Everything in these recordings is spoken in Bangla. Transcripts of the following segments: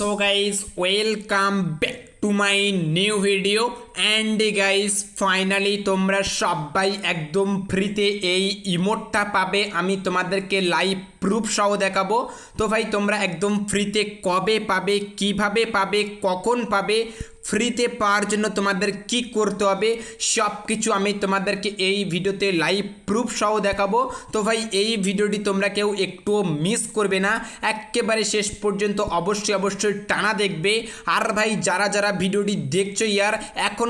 so guys welcome back to my new video. And guys finally তোমরা সবাই একদম ফ্রিতে এই ইমোটটা পাবে। আমি তোমাদেরকে লাইভ প্রুফ সহ দেখাবো। তো ভাই, তোমরা একদম ফ্রিতে কবে পাবে, কীভাবে পাবে, কখন পাবে, ফ্রিতে পাওয়ার জন্য তোমাদের কি করতে হবে সব কিছু আমি তোমাদেরকে এই ভিডিওতে লাইভ প্রুফ সহ দেখাবো। তো ভাই, এই ভিডিওটি তোমরা কেউ একটুও মিস করবে না। একেবারে শেষ পর্যন্ত অবশ্যই অবশ্যই টানা দেখবে। আর ভাই, যারা যারা ভিডিওটি দেখছ ইয়ার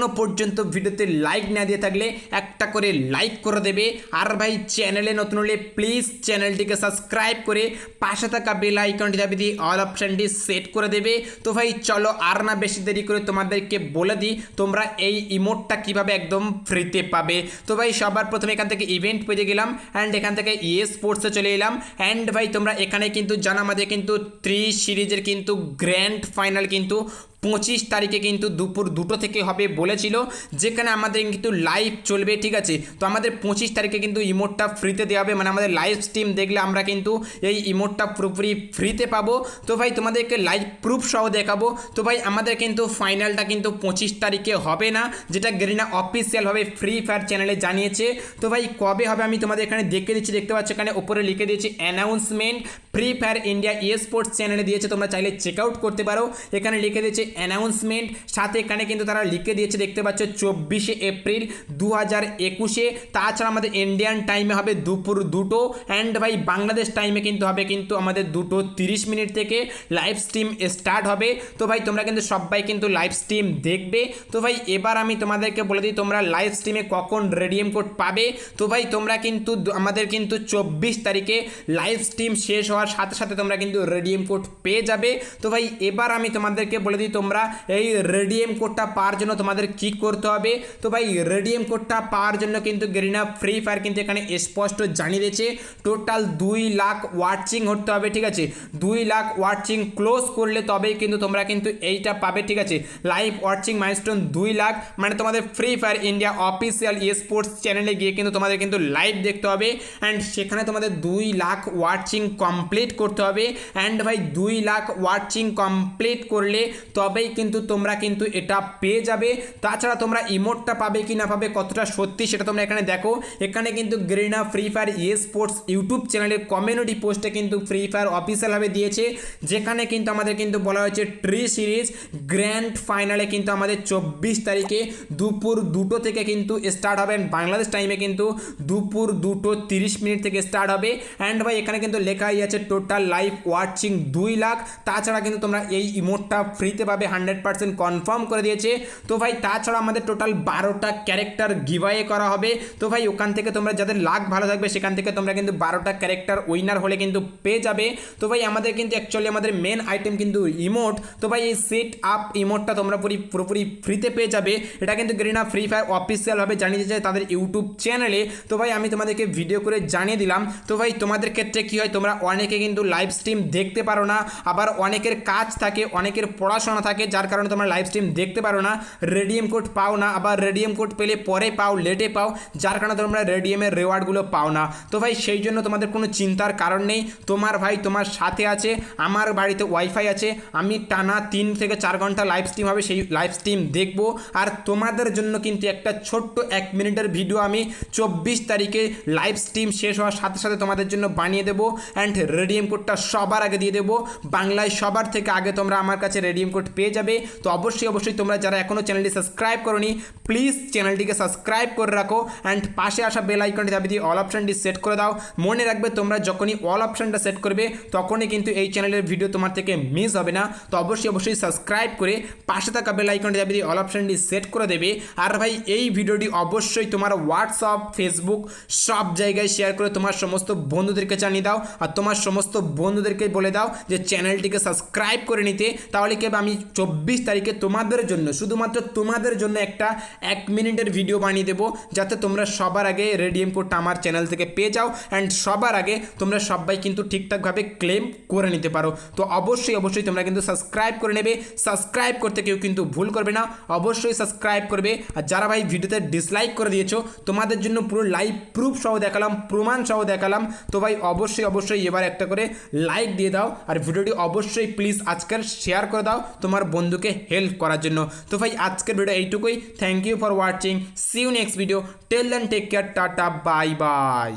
এখনও পর্যন্ত ভিডিওতে লাইক না দিয়ে থাকলে একটা করে লাইক করে দেবে। আর ভাই চ্যানেলে নতুন হলে প্লিজ চ্যানেলটিকে সাবস্ক্রাইব করে পাশে থাকা বেল আইকনটি দাবি দিয়ে অল অপশানটি সেট করে দেবে। তো ভাই, চলো আর না বেশি দেরি করে তোমাদেরকে বলে দিই, তোমরা এই ইমোটটা কীভাবে একদম ফ্রিতে পাবে। তো ভাই, সবার প্রথমে এখান থেকে ইভেন্ট পেজে গেলাম অ্যান্ড এখান থেকে ইয়ে স্পোর্টসে চলে এলাম। অ্যান্ড ভাই, তোমরা এখানে কিন্তু জানো আমাদের কিন্তু থ্রি সিরিজের কিন্তু গ্র্যান্ড ফাইনাল কিন্তু পঁচিশ তারিখে কিন্তু দুপুর দুটো থেকে হবে বলেছিল, যেখানে আমাদের কিন্তু লাইভ চলবে, ঠিক আছে? তো আমাদের পঁচিশ তারিখে কিন্তু ইমোটটা ফ্রিতে দেওয়া হবে মানে আমাদের লাইভ স্ট্রিম দেখলে আমরা কিন্তু এই ইমোটটা পুরোপুরি ফ্রিতে পাবো। তো ভাই, তোমাদেরকে লাইভ প্রুফ সহ দেখাবো। তো ভাই, আমাদের কিন্তু ফাইনালটা কিন্তু পঁচিশ তারিখে হবে না, যেটা গেরিনা অফিসিয়ালভাবে ফ্রি ফায়ার চ্যানেলে জানিয়েছে। তো ভাই, কবে হবে আমি তোমাদের এখানে দেখে দিচ্ছি, দেখতে পাচ্ছ এখানে উপরে লিখে দিয়েছি announcement Free Fire India esports চ্যানেলে দিয়েছে, তোমরা চাইলে চেক আউট করতে পারো। এখানে লিখে দিয়েছে অ্যানাউন্সমেন্ট সাথে এখানে কিন্তু তারা লিখে দিয়েছে, দেখতে পাচ্ছ চব্বিশে এপ্রিল দু হাজার একুশে। তাছাড়া আমাদের ইন্ডিয়ান টাইমে হবে দুপুর দুটো অ্যান্ড ভাই বাংলাদেশ টাইমে কিন্তু হবে কিন্তু আমাদের দুটো তিরিশ মিনিট থেকে লাইভ স্ট্রিম স্টার্ট হবে। তো ভাই, তোমরা কিন্তু সবাই কিন্তু লাইভ স্ট্রিম দেখবে। তো ভাই, এবার আমি তোমাদেরকে বলে দিই, তোমরা লাইভ স্ট্রিমে কখন রেডিএম কোড পাবে। তো ভাই, তোমরা কিন্তু আমাদের কিন্তু চব্বিশ তারিখে লাইভ স্ট্রিম শেষ হওয়ার সাথে সাথে তোমরা কিন্তু রেডিএম কোড পেয়ে যাবে। তো ভাই, এবার আমি তোমাদেরকে বলে দিই, তোমরা এই রেডিএম কোডটা পাওয়ার জন্য তোমাদের কি করতে হবে। তো ভাই রেডিএম কোডটা পাওয়ার জন্য কিন্তু গেরিনা ফ্রি ফায়ার কিন্তু এখানে স্পষ্ট জানিয়ে দিয়েছে। টোটাল দুই লাখ ওয়াচিং হতে হবে, ঠিক আছে? দুই লাখ ওয়াচিং ক্লোজ করলে তবেই কিন্তু তোমরা কিন্তু এইটা পাবে, ঠিক আছে? লাইভ ওয়াচিং মাইলস্টোন দুই লাখ মানে তোমাদের Free Fire India official sports চ্যানেলে গিয়ে কিন্তু তোমাদের কিন্তু লাইভ দেখতে হবে। অ্যান্ড সেখানে তোমাদের দুই লাখ ওয়াচিং কমপ্লিট করতে হবে অ্যান্ড ভাই দুই লাখ ওয়াচিং কমপ্লিট করলে তবেই কিন্তু তোমরা কিন্তু এটা পেয়ে যাবে। তাছাড়া তোমরা ইমোটটা পাবে কি না পাবে, কতটা সত্যি সেটা তোমরা এখানে দেখো। এখানে কিন্তু গ্রিনা Free Fire esports YouTube চ্যানেলের কমিউনিটি পোস্টে কিন্তু ফ্রি ফায়ার অফিসিয়ালভাবে দিয়েছে। যেখানে কিন্তু আমাদের কিন্তু বলা হয়েছে ট্রি সিরিজ গ্র্যান্ড ফাইনালে কিন্তু আমাদের চব্বিশ তারিখে দুপুর দুটো থেকে কিন্তু স্টার্ট হবে বাংলাদেশ টাইমে কিন্তু দুপুর দুটো তিরিশ মিনিট থেকে স্টার্ট হবে। অ্যান্ড ভাই এখানে কিন্তু লেখাই আছে টোটাল লাইভ ওয়াচিং দুই লাখ। তাছাড়া কিন্তু তোমরা এই ইমোটটা ফ্রিতে পাবে হান্ড্রেড পার্সেন্ট কনফার্ম করে দিয়েছে। তো ভাই, তাছাড়া আমাদের টোটাল বারোটা ক্যারেক্টার গিভায়ে করা হবে। তো ভাই, ওখান থেকে তোমরা যাদের লাখ ভালো থাকবে, সেখান থেকে তোমরা কিন্তু বারোটা ক্যারেক্টার উইনার হলে কিন্তু পেয়ে যাবে। তো ভাই, আমাদের কিন্তু অ্যাকচুয়ালি আমাদের মেন আইটেম কিন্তু ইমোট তো ভাই, এই সেট আপ ইমোটটা তোমরা পুরি, পুরোপুরি ফ্রিতে পেয়ে যাবে। এটা কিন্তু গ্রিনা ফ্রি ফায়ার অফিসিয়ালভাবে জানিয়ে দিয়েছে তাদের ইউটিউব চ্যানেলে তো ভাই, আমি তোমাদেরকে ভিডিও করে জানিয়ে দিলাম। তো ভাই, তোমাদের ক্ষেত্রে কি হয়? তোমরা অনেকে কিন্তু লাইভ স্ট্রিম দেখতে পারো না, আবার অনেকের কাজ থাকে, অনেকের পড়াশোনা থাকে, যার কারণে তোমরা লাইভ স্ট্রিম দেখতে পারো না রেডিএম কোড পাও না, আবার রেডিএম কোড পেলে পরে পাও লেটে পাও, যার কারণে তোমরা রেডিএমের রেওয়ার্ডগুলো পাও না। তো ভাই, সেই জন্য তোমাদের কোনো চিন্তার কারণ নেই, তোমার ভাই তোমার সাথে আছে, আমার বাড়িতে ওয়াইফাই আছে, আমি টানা তিন থেকে চার ঘণ্টা লাইভ স্ট্রিম হবে, সেই লাইভ স্ট্রিম দেখব, আর তোমাদের জন্য কিন্তু একটা ছোট্ট এক মিনিটের ভিডিও আমি চব্বিশ তারিখে লাইভ স্ট্রিম শেষ হওয়ার সাথে সাথে তোমাদের জন্য বানিয়ে দেবো অ্যান্ড রেডিএম কোডটা সবার আগে দিয়ে দেবো। বাংলায় সবার থেকে আগে তোমরা আমার কাছে রেডিএম কোড পেয়ে যাবে। তো অবশ্যই অবশ্যই তোমরা যারা এখনও চ্যানেলটি সাবস্ক্রাইব করনি প্লিজ চ্যানেলটিকে সাবস্ক্রাইব করে রাখো। অ্যান্ড পাশে আসা বেল আইকনটি দাবি দিয়ে অল অপশানটি সেট করে দাও। মনে রাখবে তোমরা যখনই অল অপশানটা সেট করবে, তখনই কিন্তু এই চ্যানেলের ভিডিও তোমার থেকে মিস হবে না। তো অবশ্যই অবশ্যই সাবস্ক্রাইব করে পাশে থাকা বেল আইকনটি দাবি দিয়ে অল অপশানটি সেট করে দেবে। আর ভাই, এই ভিডিওটি অবশ্যই তোমার হোয়াটসঅ্যাপ ফেসবুক সব জায়গায় শেয়ার করে তোমার সমস্ত বন্ধুদেরকে জানিয়ে দাও। আর তোমার সমস্ত বন্ধুদেরকে বলে দাও যে চ্যানেলটিকে সাবস্ক্রাইব করে নিতে। তাহলে কি হবে? আমি চব্বিশ তারিখে তোমাদের জন্য, শুধুমাত্র তোমাদের জন্য একটা এক মিনিটের ভিডিও বানিয়ে দেবো, যাতে তোমরা সবার আগে রেডিএম কোডটা আমার চ্যানেল থেকে পেয়ে যাও অ্যান্ড সবার আগে তোমরা সবাই কিন্তু ঠিকঠাকভাবে ক্লেম করে নিতে পারো। তো অবশ্যই অবশ্যই তোমরা কিন্তু সাবস্ক্রাইব করে নেবে। সাবস্ক্রাইব করতে কেউ কিন্তু ভুল করবে না। অবশ্যই সাবস্ক্রাইব করবে। আর যারা ভাই ভিডিওতে ডিসলাইক করে দিয়েছ, তোমাদের জন্য পুরো লাইভ প্রুফ সহ দেখালাম, প্রমাণ সহ দেখালাম। তো ভাই, অবশ্যই অবশ্যই এবার একটা করে লাইক দিয়ে দাও। আর ভিডিওটি অবশ্যই প্লিজ আজকের শেয়ার করে দাও তোমার বন্ধুকে হেল্প করার জন্য। তো ভাই, আজকের ভিডিও এইটুকুই। Thank you for watching see you next video tell and take care tata bye bye